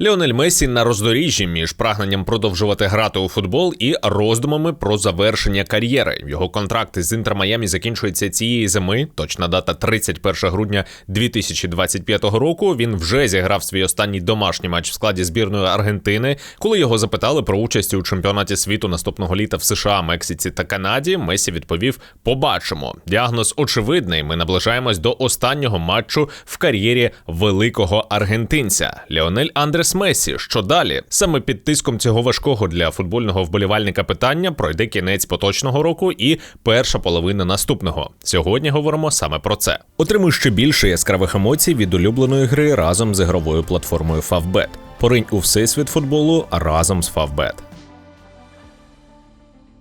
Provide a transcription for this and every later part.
Ліонель Месі на роздоріжжі між прагненням продовжувати грати у футбол і роздумами про завершення кар'єри. Його контракт з Інтер Майамі закінчується цієї зими. Точна дата 31 грудня 2025 року. Він вже зіграв свій останній домашній матч в складі збірної Аргентини. Коли його запитали про участь у чемпіонаті світу наступного літа в США, Мексиці та Канаді, Месі відповів: Побачимо. Діагноз очевидний. Ми наближаємось до останнього матчу в кар'єрі великого аргентинця Леонель Андрес Месі. Що далі? Саме під тиском цього важкого для футбольного вболівальника питання пройде кінець поточного року і перша половина наступного. Сьогодні говоримо саме про це. Отримуй ще більше яскравих емоцій від улюбленої гри разом з ігровою платформою Favbet. Поринь у всесвіт футболу разом з Favbet.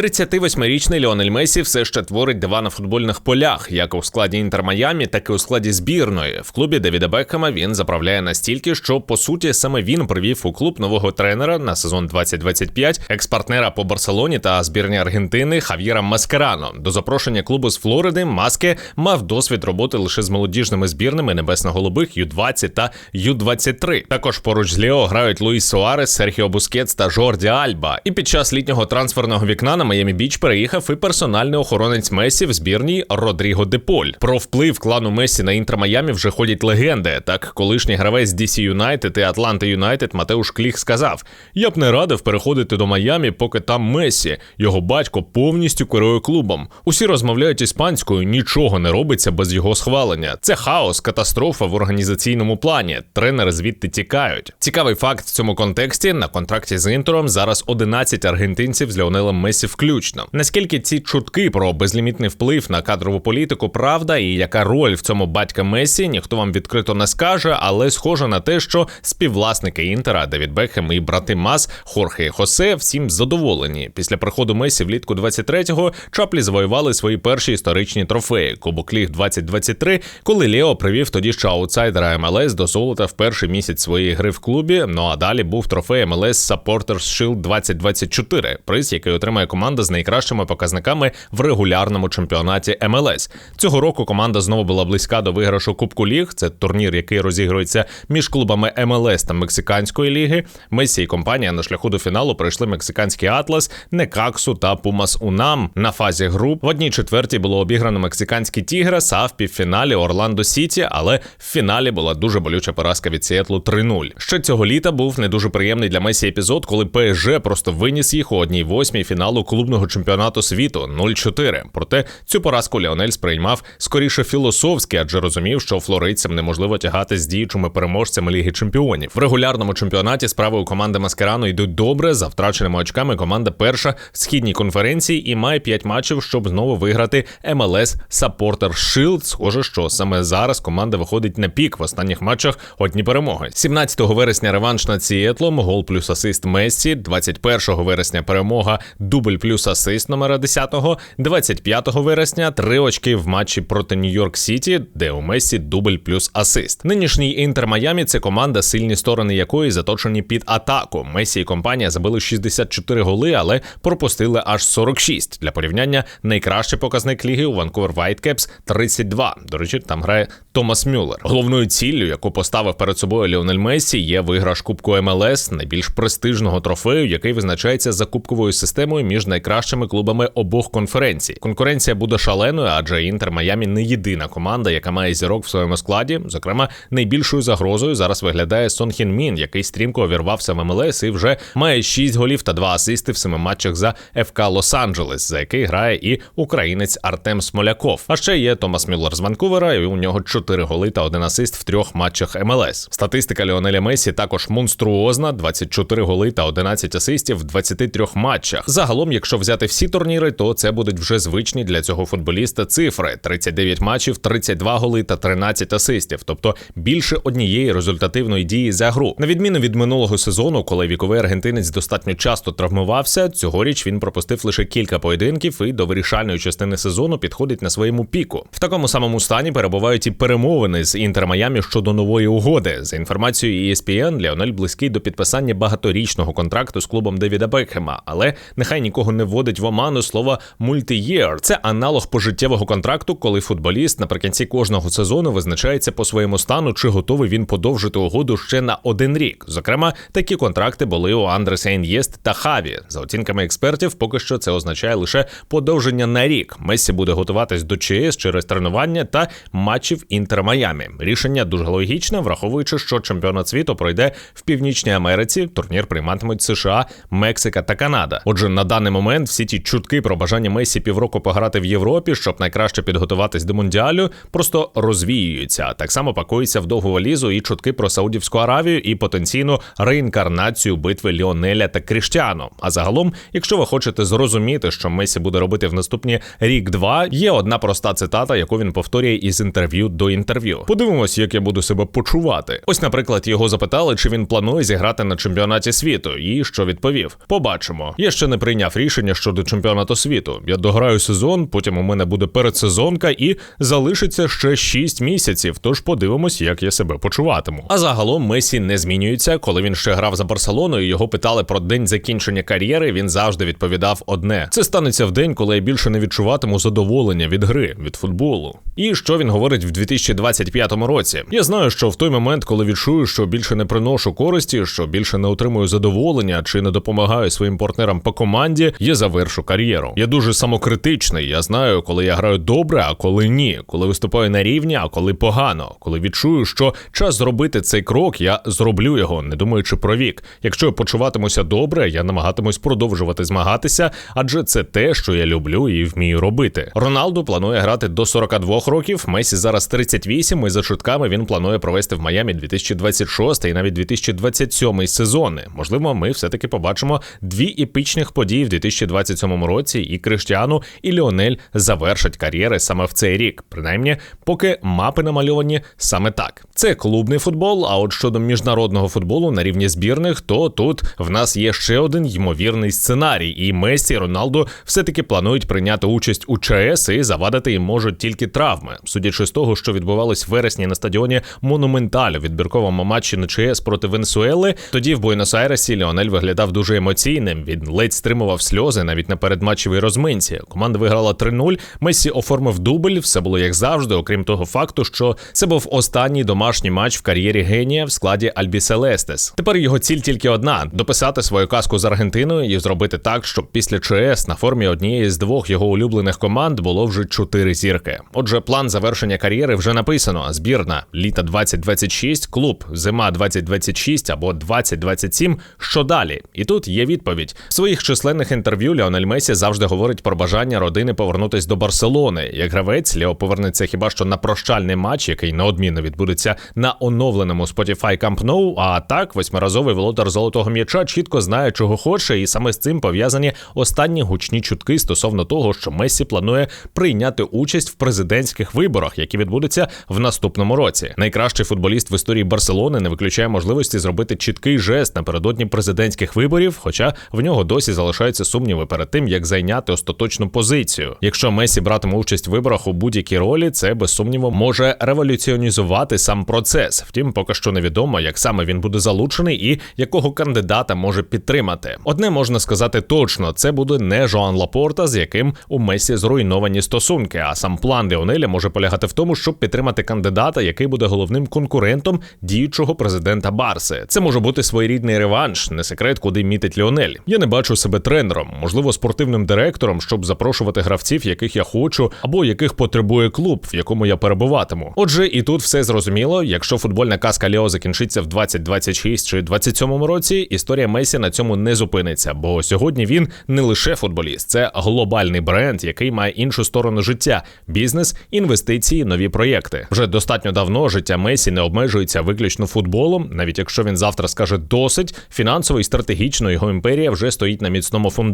38-річний Леонель Месі все ще творить дива на футбольних полях, як у складі Інтер Майамі, так і у складі збірної. В клубі Девіда Бекхема він заправляє настільки, що по суті саме він привів у клуб нового тренера на сезон 2025, екс-партнера по Барселоні та збірні Аргентини Хав'єра Маскерано. До запрошення клубу з Флориди Маске мав досвід роботи лише з молодіжними збірними небесно-голубих Ю-20 та Ю-23. Також поруч з Лео грають Луїс Суарес, Серхіо Бускетс та Жорді Альба. І під час літнього трансферного вікна на Майамі Біч переїхав і персональний охоронець Месі в збірній Родріго Деполь. Про вплив клану Месі на Інтер Майамі вже ходять легенди. Так, колишній гравець DC United і Атланти Юнайтед Матеуш Кліх сказав: Я б не радив переходити до Майамі, поки там Месі. Його батько повністю керує клубом. Усі розмовляють іспанською, нічого не робиться без його схвалення. Це хаос, катастрофа в організаційному плані. Тренери звідти тікають. Цікавий факт в цьому контексті на контракті з Інтером зараз 11 аргентинців з Леонелем Месі включно. Наскільки ці чутки про безлімітний вплив на кадрову політику правда і яка роль в цьому батька Месі, ніхто вам відкрито не скаже, але схоже на те, що співвласники Інтера Девід Бекхем і брати Мас Хорхе і Хосе всім задоволені. Після приходу Месі влітку 23-го Чаплі завоювали свої перші історичні трофеї Кубок Ліг 2023, коли Лео привів тоді ще аутсайдера МЛС до золота в перший місяць своєї гри в клубі. Ну а далі був трофей МЛС Supporters Shield 2024, приз, який отримає команда з найкращими показниками в регулярному чемпіонаті МЛС. Цього року команда знову була близька до виграшу Кубку Ліг. Це турнір, який розігрується між клубами МЛС та Мексиканської ліги. Месі і компанія на шляху до фіналу пройшли мексиканський Атлас, Некаксу та Пумас Унам. На фазі груп в одній четвертій було обіграно мексиканський Тігрес, а в півфіналі Орландо Сіті, але в фіналі була дуже болюча поразка від Сіетлу 3-0. Ще цього літа був не дуже приємний для Месі епізод, коли ПСЖ просто виніс їх у одній восьмій фіналу клубного чемпіонату світу 0-4. Проте цю поразку Леонель сприймав скоріше філософськи, адже розумів, що флоридцям неможливо тягати з діючими переможцями Ліги Чемпіонів. В регулярному чемпіонаті справи у команди Маскерано йдуть добре. За втраченими очками команда перша в східній конференції і має 5 матчів, щоб знову виграти MLS Supporter Shield. Схоже, що саме зараз команда виходить на пік в останніх матчах одні перемоги. 17 вересня реванш над Сіетлом, гол плюс асист Мессі, 21 вересня перемога, дубль плюс асист номера 10, 25 вересня три очки в матчі проти Нью-Йорк Сіті, де у Мессі дубль плюс асист. Нинішній інтер Майамі це команда, сильні сторони якої заточені під атаку. Месі і компанія забили 64 голи, але пропустили аж 46. Для порівняння найкращий показник ліги у Ванкувер Whitecaps – 32. До речі, там грає Томас Мюллер. Головною ціллю, яку поставив перед собою Ліонель Месі, є виграш Кубку МЛС, найбільш престижного трофею, який визначається за кубковою системою між найкращими клубами обох конференцій. Конкуренція буде шаленою, адже Інтер Майамі не єдина команда, яка має зірок в своєму складі. Зокрема, найбільшою загрозою зараз виглядає Сон Хін Мін, який стрімко увірвався в МЛС і вже має 6 голів та 2 асисти в семи матчах за ФК Лос-Анджелес, за який грає і українець Артем Смоляков. А ще є Томас Мюллер з Ванкувера, і у нього 4 голи та 1 асист в трьох матчах МЛС. Статистика Ліонеля Месі також монструозна: 24 голи та 11 асистів в 23 матчах. Загалом, якщо взяти всі турніри, то це будуть вже звичні для цього футболіста цифри: 39 матчів, 32 голи та 13 асистів, тобто більше однієї результативної дії за гру. На відміну від минулого сезону, коли віковий аргентинець достатньо часто травмувався, цьогоріч він пропустив лише кілька поєдинків і до вирішальної частини сезону підходить на своєму піку. В такому самому стані перебувають і перемовини з Інтер Майамі щодо нової угоди. За інформацією ESPN, Леонель близький до підписання багаторічного контракту з клубом Девіда Бекхема, але нехай нікого нікого не вводить в оману слово «multi-year». Це аналог пожиттєвого контракту, коли футболіст наприкінці кожного сезону визначається по своєму стану, чи готовий він подовжити угоду ще на один рік. Зокрема, такі контракти були у Андреса Ін'єст та Хаві. За оцінками експертів, поки що це означає лише подовження на рік. Мессі буде готуватись до ЧС через тренування та матчів Інтер Майамі. Рішення дуже логічне, враховуючи, що чемпіонат світу пройде в Північній Америці. Турнір прийматимуть США, Мексика та Канада. Отже, на даний момент всі ті чутки про бажання Месі півроку пограти в Європі, щоб найкраще підготуватись до мундіалю, просто розвіюються. Так само пакуються в довгу валізу і чутки про Саудівську Аравію і потенційну реінкарнацію битви Ліонеля та Кріштіану. А загалом, якщо ви хочете зрозуміти, що Месі буде робити в наступні рік-два, є одна проста цитата, яку він повторює із інтерв'ю до інтерв'ю. Подивимось, як я буду себе почувати. Ось, наприклад, його запитали, чи він планує зіграти на чемпіонаті світу, і що відповів: Побачимо. Я ще не прийняв рішення щодо чемпіонату світу. Я дограю сезон, потім у мене буде передсезонка і залишиться ще 6 місяців. Тож подивимось, як я себе почуватиму. А загалом Месі не змінюється. Коли він ще грав за Барселону, і його питали про день закінчення кар'єри. Він завжди відповідав одне: це станеться в день, коли я більше не відчуватиму задоволення від гри, від футболу. І що він говорить в 2025 році? Я знаю, що в той момент, коли відчую, що більше не приношу користі, що більше не отримую задоволення чи не допомагаю своїм партнерам по команді, я завершу кар'єру. Я дуже самокритичний. Я знаю, коли я граю добре, а коли ні, коли виступаю на рівні, а коли погано. Коли відчую, що час зробити цей крок, я зроблю його, не думаючи про вік. Якщо я почуватимуся добре, я намагатимусь продовжувати змагатися, адже це те, що я люблю і вмію робити. Роналду планує грати до 42 років. Месі зараз 38, і за чутками він планує провести в Майамі 2026 і навіть 2027 сезони. Можливо, ми все-таки побачимо дві епічних події в 2027 році, і Криштіану і Ліонель завершать кар'єри саме в цей рік. Принаймні, поки мапи намальовані саме так. Це клубний футбол. А от щодо міжнародного футболу на рівні збірних, то тут в нас є ще один ймовірний сценарій, і Месі і Роналду все-таки планують прийняти участь у ЧС і завадити їм можуть тільки травми, судячи з того, що відбувалось в вересні на стадіоні Монументаль у відбірковому матчі на ЧС проти Венесуели. Тоді в Буенос-Айресі Ліонель виглядав дуже емоційним. Він ледь стримував сльози навіть на передматчевій розминці. Команда виграла 3-0. Месі оформив дубль. Все було як завжди, окрім того факту, що це був останній домашній матч в кар'єрі генія в складі Альбі Селестес. Тепер його ціль тільки одна: дописати свою казку з Аргентиною і зробити так, щоб після ЧС на формі однієї з двох його улюблених команд було вже чотири зірки. Отже, план завершення кар'єри вже написано: збірна літа 2026, клуб зима 2026 або 2027. Що далі? І тут є відповідь в своїх численних інтерв'ю. Леонель Месі завжди говорить про бажання родини повернутись до Барселони. Як гравець Лео повернеться хіба що на прощальний матч, який неодмінно відбудеться на оновленому Spotify Camp Nou, А так, восьмиразовий володар золотого м'яча чітко знає, чого хоче, і саме з цим пов'язані останні гучні чутки стосовно того, що Месі планує прийняти участь в президентських виборах, які відбудуться в наступному році. Найкращий футболіст в історії Барселони не виключає можливості зробити чіткий жест напередодні президентських виборів, хоча в нього досі залишаються сумніви перед тим, як зайняти остаточну позицію. Якщо Месі братиме участь в виборах у будь-якій ролі, це без сумніву може революціонізувати сам процес. Втім, поки що невідомо, як саме він буде залучений і якого кандидата може підтримати. Одне можна сказати точно: це буде не Жоан Лапорта, з яким у Месі зруйновані стосунки. А сам план Леонеля може полягати в тому, щоб підтримати кандидата, який буде головним конкурентом діючого президента Барси. Це може бути своєрідний реванш, не секрет, куди мітить Леонель. Я не бачу себе тренером, можливо, спортивним директором, щоб запрошувати гравців, яких я хочу, або яких потребує клуб, в якому я перебуватиму. Отже, і тут все зрозуміло. Якщо футбольна казка Лео закінчиться в 2026 чи 27 році, історія Месі на цьому не зупиниться, бо сьогодні він не лише футболіст, це глобальний бренд, який має іншу сторону життя: бізнес, інвестиції, нові проєкти. Вже достатньо давно життя Месі не обмежується виключно футболом, навіть якщо він завтра скаже досить, фінансово і стратегічно його імперія вже стоїть на міцному фундаменті.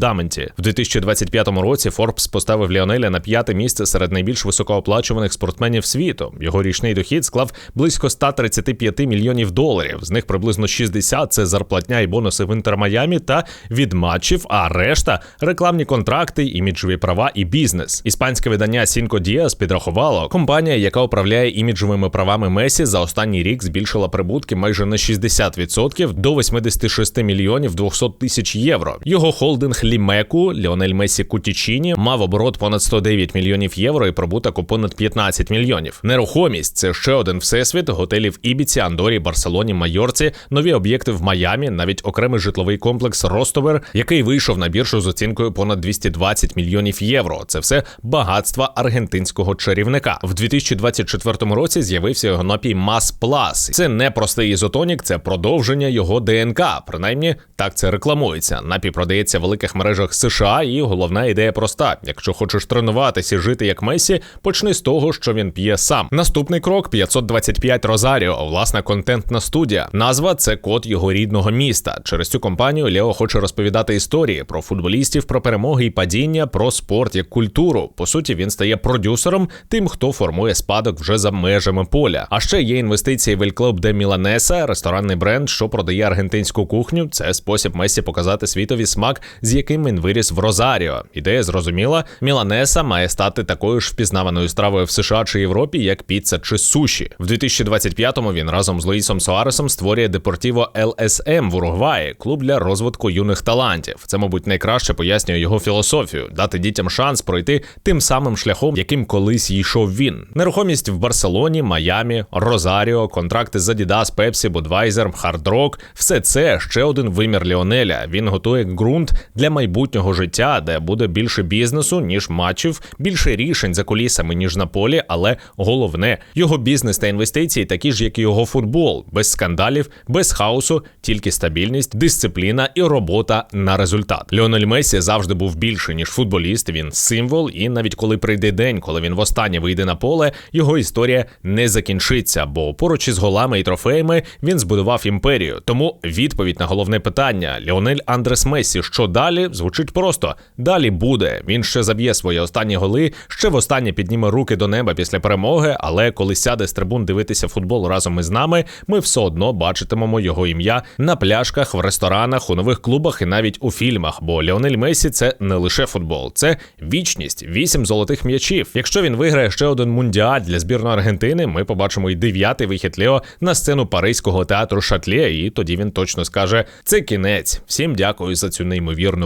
В 2025 році Форбс поставив Ліонеля на п'яте місце серед найбільш високооплачуваних спортсменів світу. Його річний дохід склав близько 135 мільйонів доларів. З них приблизно 60 – це зарплатня і бонуси в Інтер Майамі та від матчів. А решта рекламні контракти, іміджові права і бізнес. Іспанське видання Сінко Діас підрахувало, компанія, яка управляє іміджовими правами Месі, за останній рік збільшила прибутки майже на 60% до 86 мільйонів 200 тисяч євро. Його холдинг Лімеку, Ліонель Месі Кутічіні мав оборот понад 109 мільйонів євро і прибуток у понад 15 мільйонів. Нерухомість це ще один всесвіт готелі в Ібіці, Андорі, Барселоні, Майорці, нові об'єкти в Майамі, навіть окремий житловий комплекс Ростовер, який вийшов на біржу з оцінкою понад 220 мільйонів євро. Це все багатства аргентинського чарівника. В 2024 році з'явився його напій Мас Плас. Це не простий ізотонік, це продовження його ДНК. Принаймні так це рекламується. Напій продається в великих мережах США, і головна ідея проста: якщо хочеш тренуватися жити як Месі, почни з того, що він п'є сам. Наступний крок 525 Розаріо, власна контентна студія. Назва це код його рідного міста. Через цю компанію Лео хоче розповідати історії про футболістів, про перемоги і падіння, про спорт як культуру. По суті, він стає продюсером, тим, хто формує спадок вже за межами поля. А ще є інвестиції в El de Milanesa, ресторанний бренд, що продає аргентинську кухню. Це спосіб Месі показати світові смак, з яким він виріс в Розаріо. Ідея зрозуміла. Міланеса має стати такою ж впізнаваною стравою в США чи Європі, як піца чи суші. В 2025-му він разом з Луїсом Суаресом створює Депортіво LSM в Уругваї, клуб для розвитку юних талантів. Це, мабуть, найкраще пояснює його філософію дати дітям шанс пройти тим самим шляхом, яким колись йшов він. Нерухомість в Барселоні, Майамі, Розаріо, контракти з Adidas, Pepsi, Budweiser, Hard Rock – все це ще один вимір Ліонеля. Він готує ґрунт для майбутнього життя, де буде більше бізнесу ніж матчів, більше рішень за кулісами ніж на полі. Але головне його бізнес та інвестиції такі ж, як і його футбол, без скандалів, без хаосу, тільки стабільність, дисципліна і робота на результат. Ліонель Месі завжди був більше ніж футболіст. Він символ, і навіть коли прийде день, коли він востаннє вийде на поле, його історія не закінчиться, бо поруч із голами і трофеями він збудував імперію. Тому відповідь на головне питання Ліонель Андрес Месі, що далі звучить просто: далі буде. Він ще заб'є свої останні голи, ще востаннє підніме руки до неба після перемоги. Але коли сяде з трибун дивитися футбол разом із нами, ми все одно бачитимемо його ім'я на пляшках, в ресторанах, у нових клубах і навіть у фільмах. Бо Ліонель Месі це не лише футбол, це вічність, вісім золотих м'ячів. Якщо він виграє ще один мундіаль для збірної Аргентини, ми побачимо й дев'ятий вихід Лео на сцену паризького театру Шатлє, і тоді він точно скаже: це кінець. Всім дякую за цю неймовірну